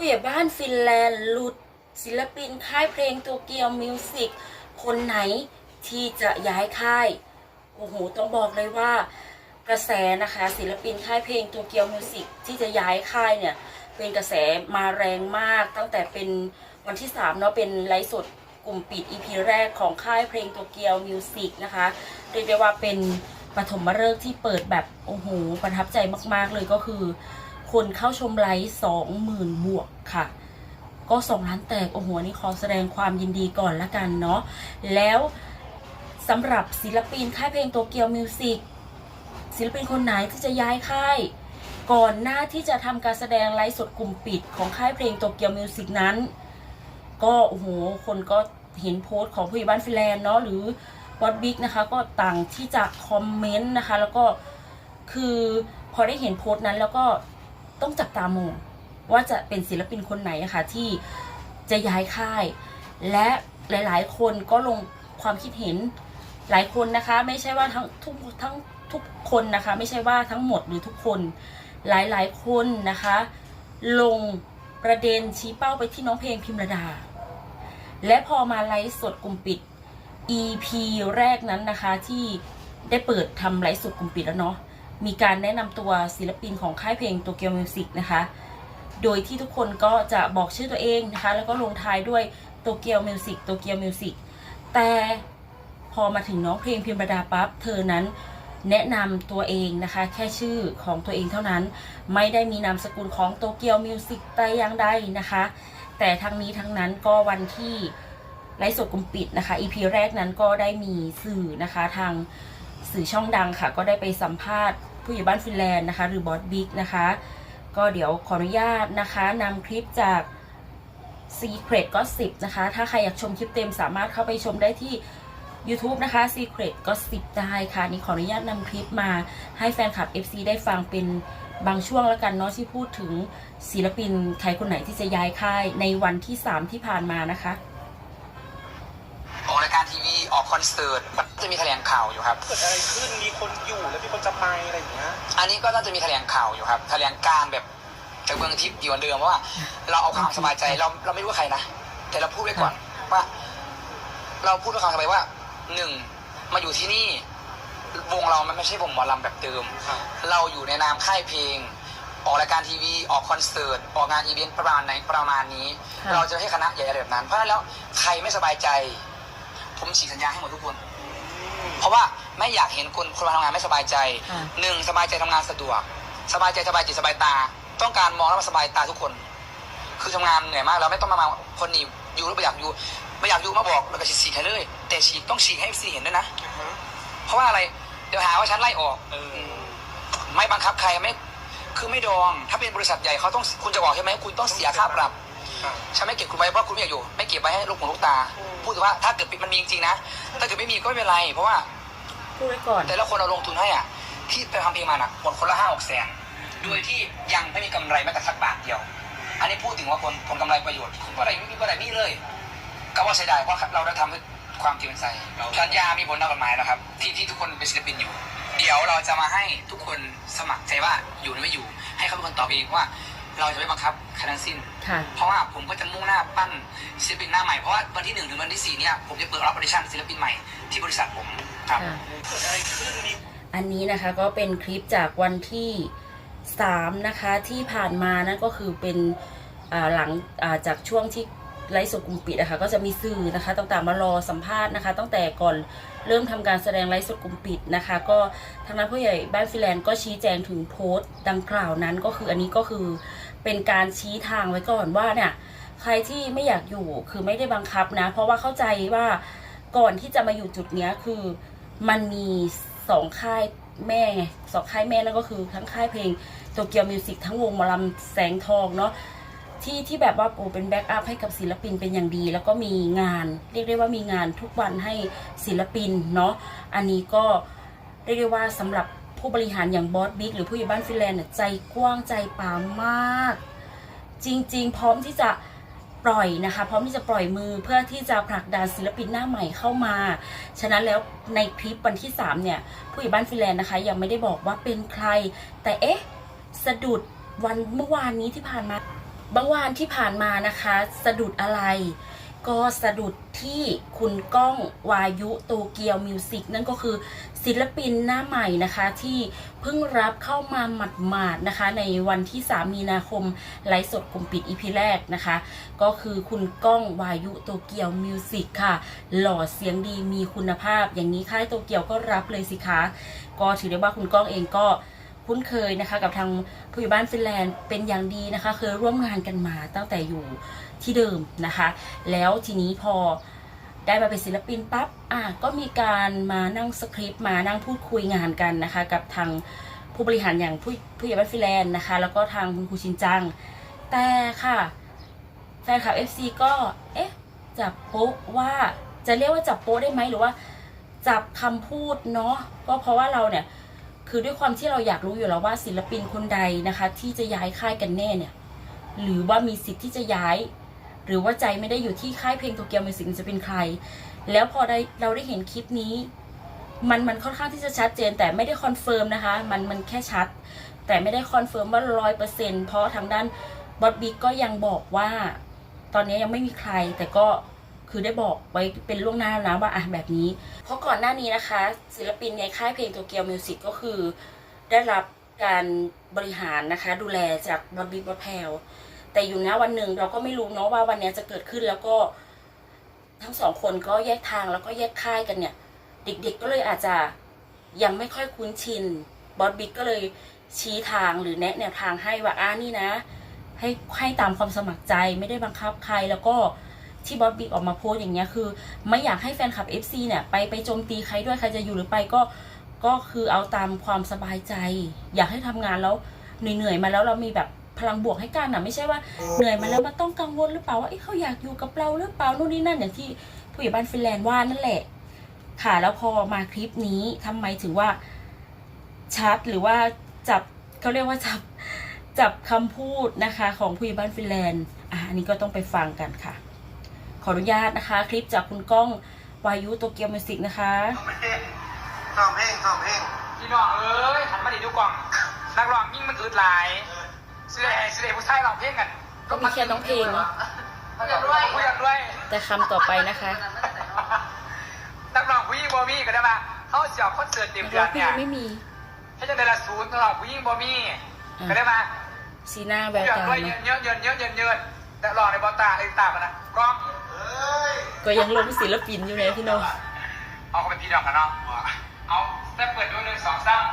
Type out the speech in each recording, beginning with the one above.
ผู้ใหญ่บ้านฟินแลนด์หลุดศิลปินค่ายเพลงตัวเกียวมิวสิกคนไหนที่จะย้ายค่าย โอ้โห ต้องบอกเลยว่ากระแสนะคะ ศิลปินค่ายเพลงตัวเกียวมิวสิกที่จะย้ายค่ายเนี่ย เป็นกระแสมาแรงมาก ตั้งแต่เป็นวันที่3เนาะเป็นไลฟ์สดกลุ่มปิด EP แรกของค่ายเพลงตัวเกียวมิวสิกนะคะเรียกได้ว่าเป็นปฐมฤกษ์ที่เปิดแบบ โอ้โห ประทับใจมาก ๆ เลยก็คือ คนเข้าชมไลฟ์สองหมื่นบวกค่ะ ก็สองล้านแตก โอ้โหนี่ขอแสดงความยินดีก่อนละกันเนาะ แล้วสำหรับศิลปินค่ายเพลงโตเกียวมิวสิกศิลปินคนไหนที่จะย้ายค่าย ก่อนหน้าที่จะทำการแสดงไลฟ์สดกลุ่มปิดของค่ายเพลงโตเกียวมิวสิกนั้น ก็โอ้โหคนก็เห็นโพสต์ของผู้ใหญ่บ้านฟิแลนด์เนาะหรือวัดบิ๊กนะคะก็ต่างที่จะคอมเมนต์นะคะ แล้วก็คือพอได้เห็นโพสต์นั้นแล้วก็ ต้องจับตามองว่าจะเป็นศิลปินคนไหนอะคะที่จะย้ายค่าย และหลาย ๆ คนก็ลงความคิดเห็นหลายคนนะคะ ไม่ใช่ว่าทั้งทุกทั้งทุกคนนะคะ ไม่ใช่ว่าทั้งหมดหรือทุกคนหลาย ๆ คนนะคะ ลงประเด็นชี้เป้าไปที่น้องเพลงพิมรดา และพอมาไลฟ์สดกลุ่มปิด EP แรกนั้นนะคะที่ได้เปิดทำไลฟ์สดกลุ่มปิดแล้วเนาะ มีการแนะนำตัวศิลปินของค่ายเพลงโตเกียวมิวสิกนะคะ โดยที่ทุกคนก็จะบอกชื่อตัวเองนะคะ แล้วก็ลงท้ายด้วยโตเกียวมิวสิกโตเกียวมิวสิกแต่พอมาถึงน้องเพลงพิมรดาปั๊บเธอนั้นแนะนำตัวเองนะคะ แค่ชื่อของตัวเองเท่านั้น ไม่ได้มีนามสกุลของโตเกียวมิวสิกแต่อย่างใดนะคะ แต่ทั้งนี้ทั้งนั้นก็วันที่ไลฟ์สดกลุ่มปิดนะคะ EP แรกนั้นก็ได้มีสื่อนะคะทาง สื่อช่องดังค่ะ ก็ได้ไปสัมภาษณ์ผู้ใหญ่บ้านฟินแลนด์นะคะ หรือบอสบิ๊กนะคะ ก็เดี๋ยวขออนุญาตนะคะนำคลิปจาก Secret Gossip นะคะ ถ้าใครอยากชมคลิปเต็มสามารถเข้าไปชมได้ที่ YouTube นะคะ Secret Gossip ได้ค่ะ นี่ขออนุญาตนำคลิปมาให้แฟนคลับ FC ได้ฟังเป็นบางช่วงแล้วกันเนาะที่พูดถึงศิลปินใครคนไหนที่จะย้ายค่ายในวันที่ 3 ที่ผ่านมานะคะ ออกรายการทีวี ออกคอนเสิร์ตจะมีแถลงข่าวอยู่ครับ เกิดอะไรขึ้น มีคนอยู่แล้วมีคนจะไปอะไรอย่างเงี้ย อันนี้ก็น่าจะมีแถลงข่าวอยู่ครับ แถลงการแบบจากเมืองทิพย์อยู่เหมือนเดิมเพราะว่า เราเอาความสบายใจเราเราไม่รู้ว่าใครนะ แต่เราพูดไว้ก่อนว่า เราพูดด้วยความสบายว่าหนึ่งมาอยู่ที่นี่ วงเรามันไม่ใช่วงหมอลำแบบเดิมครับเราอยู่ในนามค่ายเพลง ออกรายการทีวี ออกคอนเสิร์ต ออกงานอีเวนต์ประมาณไหนประมาณนี้ค่ะเราจะไม่ให้คณะใหญ่อะไรแบบนั้น เพราะฉะนั้นแล้วใครไม่สบายใจ ผมฉีกสัญญาให้หมดทุกคน เพราะว่าไม่อยากเห็นคนคนมาทำงานไม่สบายใจค่ะหนึ่งสบายใจทำงานสะดวก สบายใจสบายจิตสบายตา ต้องการมองแล้วมันสบายตาทุกคน คือทำงานเหนื่อยมากเราไม่ต้องมามาคนนี้อยู่แล้วไม่อยากอยู่ไม่อยากอยู่มาบอกแล้วก็ฉีกให้เลย แต่ฉีกต้องฉีกให้ซีเห็นด้วยนะ เพราะว่าอะไรเดี๋ยวหาว่าฉันไล่ออกเออไม่บังคับใครไม่คือไม่ดอง ถ้าเป็นบริษัทใหญ่เขาต้องคุณจะบอกใช่ไหมคุณต้องเสียค่าปรับครับ ฉันไม่เก็บคุณไว้เพราะคุณไม่อยากอยู่ ไม่เก็บไว้ให้ลูกหูลูกตา อืม พูดถึงว่าถ้าเกิดมันมีจริงๆนะ ถ้าเกิดไม่มีก็ไม่เป็นไร เพราะว่าพูดไว้ก่อน แต่ละคนเราลงทุนให้อะ ที่ไปทำเพลงมาอะหมดคนละห้าหกแสน โดยที่ยังไม่มีกำไรแม้แต่สักบาทเดียว อันนี้พูดถึงว่าคนผลกำไรประโยชน์คุณก็ได้ไม่มีก็ได้มีเลย ก็ว่าเสียดายเพราะเราได้ทำด้วยความจริงใจสัญญามีผลทางกฎหมายนะครับ ที่ที่ทุกคนเป็นศิลปินอยู่ เดี๋ยวเราจะมาให้ทุกคนสมัครใจว่าอยู่หรือไม่อยู่ ให้เขาเป็นคนตอบเองว่า เราจะไม่บังคับใครทั้งสิ้น ค่ะเพราะว่าผมก็จะมุ่งหน้าปั้นศิลปินหน้าใหม่ เพราะว่าวันที่หนึ่งถึงวันที่สี่เนี่ยผมจะเปิดรับออดิชั่นศิลปินใหม่ที่บริษัทผมครับค่ะ เกิดอะไรขึ้นมี อันนี้นะคะก็เป็นคลิปจากวันที่สามนะคะที่ผ่านมานั่นก็คือเป็นอ่าหลังอ่าจากช่วงที่ไลฟ์สดกลุ่มปิดนะคะก็จะมีสื่อนะคะต่างๆมารอสัมภาษณ์นะคะ ตั้งแต่ก่อนเริ่มทำการแสดงไลฟ์สดกลุ่มปิดนะคะ ก็ทางนั้นผู้ใหญ่บ้านฟินแลนด์ก็ชี้แจงถึงโพสต์ดังกล่าวนั้นก็คืออันนี้ก็คือ เป็นการชี้ทางไว้ก่อนว่าเนี่ยใครที่ไม่อยากอยู่คือไม่ได้บังคับนะ เพราะว่าเข้าใจว่าก่อนที่จะมาอยู่จุดเนี้ยคือมันมีสองค่ายแม่ไงสองค่ายแม่นั่นก็คือทั้งค่ายเพลงโตเกียวมิวสิกทั้งวงมอลำแสงทองเนาะที่ที่แบบว่าโอ้เป็นแบ็กอัพให้กับศิลปินเป็นอย่างดี แล้วก็มีงาน เรียกได้ว่ามีงานทุกวันให้ศิลปินเนาะอันนี้ก็เรียกได้ว่าสำหรับ ผู้บริหารอย่างบอสบิ๊กหรือผู้ใหญ่บ้านฟินแลนด์เนี่ยใจกว้างใจป่ามาก จริงๆ พร้อมที่จะปล่อยนะคะ พร้อมที่จะปล่อยมือเพื่อที่จะผลักดันศิลปินหน้าใหม่เข้ามา ฉะนั้นแล้วในคลิปวันที่ 3 เนี่ย ผู้ใหญ่บ้านฟินแลนด์นะคะ ยังไม่ได้บอกว่าเป็นใคร แต่เอ๊ะสะดุดวันเมื่อวานนี้ที่ผ่านมาบางวันที่ผ่านมานะคะ สะดุดอะไร ก็สะดุดที่คุณก้องวายุโตเกียวมิวสิกนั่นก็คือศิลปินหน้าใหม่นะคะที่เพิ่งรับเข้ามาหมาดๆนะคะ ในวันที่ 3 มีนาคมไลฟ์สดกลุ่มปิดอีพีแรกนะคะ ก็คือคุณก้องวายุโตเกียวมิวสิกค่ะ หล่อเสียงดีมีคุณภาพ อย่างนี้ค่ายโตเกียวก็รับเลยสิคะ ก็ถือได้ว่าคุณก้องเองก็คุ้นเคยนะคะ กับทางผู้ใหญ่บ้านฟินแลนด์เป็นอย่างดีนะคะ เคยร่วมงานกันมาตั้งแต่อยู่ ที่เดิมนะคะ แล้วทีนี้พอได้มาเป็นศิลปินปั๊บอะก็มีการมานั่งสคริปต์มานั่งพูดคุยงานกันนะคะ กับทางผู้บริหารอย่างผู้ผู้ใหญ่บ้านฟิแลนด์นะคะ แล้วก็ทางคุณครูชินจัง แต่ค่ะแฟนคลับ FC ก็เอ๊ะจับโป๊ะว่าจะเรียกว่าจับโป๊ะได้ไหมหรือว่าจับคำพูดเนาะก็เพราะว่าเราเนี่ยคือด้วยความที่เราอยากรู้อยู่แล้วว่าศิลปินคนใดนะคะ ที่จะย้ายค่ายกันแน่เนี่ย หรือว่ามีสิทธิ์ที่จะย้าย หรือว่าใจไม่ได้อยู่ที่ค่ายเพลงโตเกียวมิวสิกจะเป็นใคร แล้วพอได้เราได้เห็นคลิปนี้ มันมันค่อนข้างที่จะชัดเจนแต่ไม่ได้คอนเฟิร์มนะคะ มันมันแค่ชัด แต่ไม่ได้คอนเฟิร์มว่าร้อยเปอร์เซ็นเพราะทางด้านบอสบิ๊กก็ยังบอกว่า ตอนนี้ยังไม่มีใคร แต่ก็คือได้บอกไว้เป็นล่วงหน้าแล้วว่าอะแบบนี้ เพราะก่อนหน้านี้นะคะ ศิลปินในค่ายเพลงโตเกียวมิวสิกก็คือ ได้รับการบริหารนะคะ ดูแลจากบอสบิ๊กบอสแพล แต่อยู่นะวันหนึ่งเราก็ไม่รู้เนาะว่าวันนี้จะเกิดขึ้นแล้วก็ ทั้งสองคนก็แยกทางแล้วก็แยกค่ายกันเนี่ย เด็กๆก็เลยอาจจะยังไม่ค่อยคุ้นชินบอสบิ๊กก็เลยชี้ทางหรือแนะแนวทางให้ว่าอ่านี่นะ ให้ให้ตามความสมัครใจไม่ได้บังคับใครแล้วก็ที่บอสบิ๊กออกมาโพสอย่างเงี้ยคือ ไม่อยากให้แฟนคลับ FC เนี่ยไปไปโจมตีใครด้วยใครจะอยู่หรือไปก็ก็คือเอาตามความสบายใจ อยากให้ทำงานแล้วเหนื่อยๆมาแล้วเรามีแบบ พลังบวกให้กันนะไม่ใช่ว่าเหนื่อยมาแล้วมาต้องกังวลหรือเปล่าว่าเอ๊ะเขาอยากอยู่กับเราหรือเปล่านู่นนี่นั่นอย่างที่ผู้ใหญ่บ้านฟินแลนด์ว่านั่นแหละ ค่ะแล้วพอมาคลิปนี้ทำไมถึงว่าชัดหรือว่าจับเขาเรียกว่าจับจับคำพูดนะคะ ของผู้ใหญ่บ้านฟินแลนด์อะอันนี้ก็ต้องไปฟังกันค่ะ ขออนุญาตนะคะ คลิปจากคุณก้องวายุโตเกียวมิวสิกนะคะซ้อมเพลงซ้อมเพลงพี่น้องเอ้ยหันมาดิดูกล่องนักร้องยิ่งมันอึดหลาย สิเดสิเดผู้ชายร้องเพลงกันก็มีแค่น้องเพลงเนอะผู้อยากด้วยผู้อยากด้วยแต่คำต่อไปนะคะนักร้องผู้หญิงบอมี่ก็ได้มาเขาเสียบคอนเสิร์ตเต็มนักเดืร้อองนเพลเนี่งยไม่มี ให้จังเดละศูนย์สำหรับผู้หญิงบอมี่ก็ได้มาสีหน้าแวผู้วอยากตาด้วยเนอะเยอะเยินเยอะเยินเยินแต่รองในบอลตาเอ้ตากันนะกล้องเอ้ยก็ยังลงศิลปินอยู่เลยพี่น้องเอาเขาเป็นพี่น้องกันเนาะเอาแต่เปิดดูหนึ่งสองสาม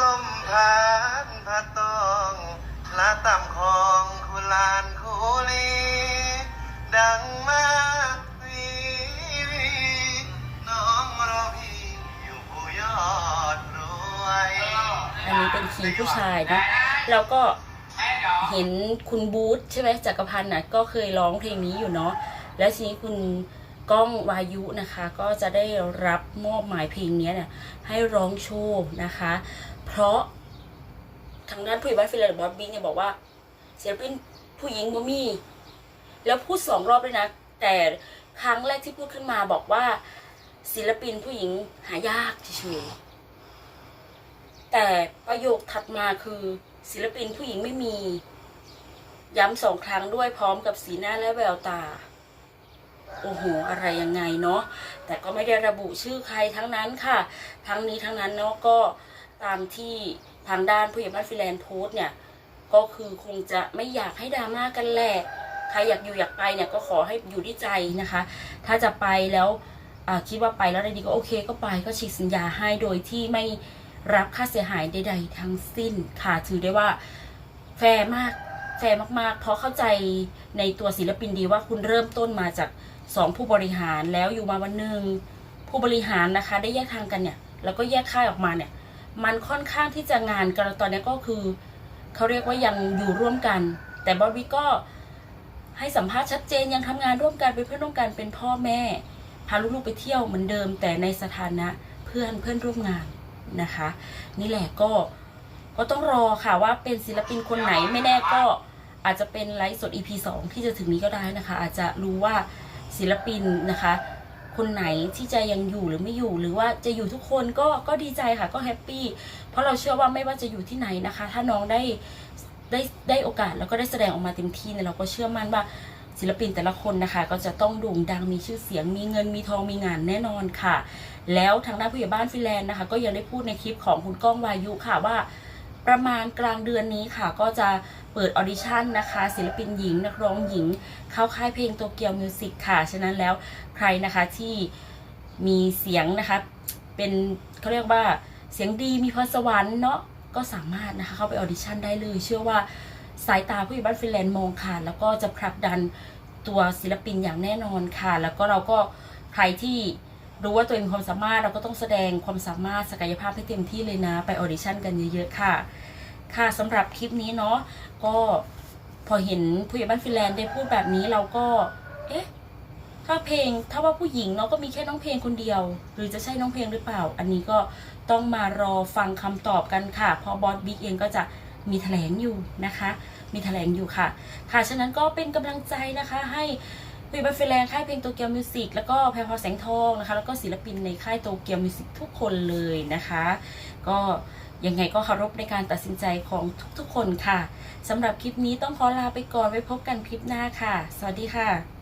ลมพัดพัดตอง ลาต่ำของคุลานคุลีดังมาวีวีน้องรอพี่อยู่ผู้ยอดรวยอันนี้เป็นคีย์ผู้ชายนะแล้วก็เห็นคุณบูธใช่ไหมจักรพันธ์น่ะก็เคยร้องเพลงนี้อยู่เนาะแล้วทีนี้คุณก้องวายุนะคะ ก็จะได้รับมอบหมายเพลงนี้เนี่ยให้ร้องโชว์นะคะ เพราะ ทางด้านผู้ใหญ่บ้านฟิลเลอร์บอสบิ๊กเนี่ยบอกว่าศิลปินผู้หญิงบ่มีแล้วพูดสองรอบเลยนะ แต่ครั้งแรกที่พูดขึ้นมาบอกว่า ศิลปินผู้หญิงหายากเฉยๆแต่ประโยคถัดมาคือ ศิลปินผู้หญิงไม่มี ย้ำสองครั้งด้วยพร้อมกับสีหน้าและแววตาโอ้โห อะไรยังไงเนาะ แต่ก็ไม่ได้ระบุชื่อใครทั้งนั้นค่ะ ทั้งนี้ทั้งนั้นเนาะก็ตามที่ ทางด้านผู้ใหญ่บ้านฟิแลนด์โพสเนี่ย ก็คือคงจะไม่อยากให้ดราม่ากันแหละใครอยากอยู่อยากไปเนี่ยก็ขอให้อยู่ที่ใจนะคะ ถ้าจะไปแล้วคิดว่าไปแล้วได้ดีก็โอเคก็ไปก็ฉีกสัญญาให้โดยที่ไม่รับค่าเสียหายใด ๆ ทั้งสิ้นค่ะถือได้ว่าแฟร์มากแฟร์มากๆ เพราะเข้าใจในตัวศิลปินดีว่าคุณเริ่มต้นมาจากสองผู้บริหารแล้วอยู่มาวันหนึ่งผู้บริหารนะคะ ได้แยกทางกันเนี่ย แล้วก็แยกค่ายออกมาเนี่ย มันค่อนข้างที่จะงานกันตอนนี้ก็คือเขาเรียกว่ายังอยู่ร่วมกัน แต่บอสวิกก็ให้สัมภาษณ์ชัดเจนยังทำงานร่วมกันเป็นเพื่อนร่วมกันเป็นพ่อแม่ พาลูกๆไปเที่ยวเหมือนเดิม แต่ในสถานะเพื่อนเพื่อนร่วมงานนะคะ นี่แหละก็ก็ต้องรอค่ะว่าเป็นศิลปินคนไหนไม่แน่ก็อาจจะเป็นไลฟ์สด EP 2 ที่จะถึงนี้ก็ได้นะคะ อาจจะรู้ว่าศิลปินนะคะ คนไหนที่จะยังอยู่หรือไม่อยู่หรือว่าจะอยู่ทุกคนก็ก็ดีใจค่ะก็แฮปปี้เพราะเราเชื่อว่าไม่ว่าจะอยู่ที่ไหนนะคะ ถ้าน้องได้ได้ได้โอกาสแล้วก็ได้แสดงออกมาเต็มที่เนี่ยเราก็เชื่อมั่นว่าศิลปินแต่ละคนนะคะ ก็จะต้องโด่งดังมีชื่อเสียงมีเงินมีทองมีงานแน่นอนค่ะ แล้วทางด้านผู้ใหญ่บ้านฟินแลนด์นะคะ ก็ยังได้พูดในคลิปของคุณก้องวายุค่ะว่า ประมาณกลางเดือนนี้ค่ะ ก็จะเปิดออดิชั่นนะคะ ศิลปินหญิง นักร้องหญิง เข้าค่ายเพลงโตเกียวมิวสิกค่ะ ฉะนั้นแล้วใครนะคะที่มีเสียงนะคะ เป็นเขาเรียกว่าเสียงดีมีพรสวรรค์เนาะก็สามารถนะคะเข้าไปออดิชั่นได้เลย เชื่อว่าสายตาผู้ใหญ่บ้านฟินแลนด์มองค่ะแล้วก็จะผลักดันตัวศิลปินอย่างแน่นอนค่ะ แล้วก็เราก็ใครที่ รู้ว่าตัวเองความสามารถเราก็ต้องแสดงความสามารถศักยภาพให้เต็มที่เลยนะ ไปออดิชั่นกันเยอะๆค่ะ ค่ะสำหรับคลิปนี้เนาะก็พอเห็นผู้ใหญ่บ้านฟินแลนด์ได้พูดแบบนี้เราก็ เอ๊ะ ถ้าเพลงถ้าว่าผู้หญิงเนาะก็มีแค่น้องเพลงคนเดียว หรือจะใช่น้องเพลงหรือเปล่า อันนี้ก็ต้องมารอฟังคำตอบกันค่ะ พอบอสบิ๊กเองก็จะมีแถลงอยู่นะคะ มีแถลงอยู่ค่ะ ค่ะ ฉะนั้นก็เป็นกำลังใจนะคะให้ ผู้ใหญ่บ้านฟินแลนค่ายเพลงโตเกียวมิวสิกแล้วก็แพรพอแสงทองนะคะ แล้วก็ศิลปินในค่ายโตเกียวมิวสิกทุกคนเลยนะคะ ก็ยังไงก็เคารพในการตัดสินใจของทุกๆคนค่ะสำหรับคลิปนี้ต้องขอลาไปก่อนไว้พบกันคลิปหน้าค่ะ สวัสดีค่ะ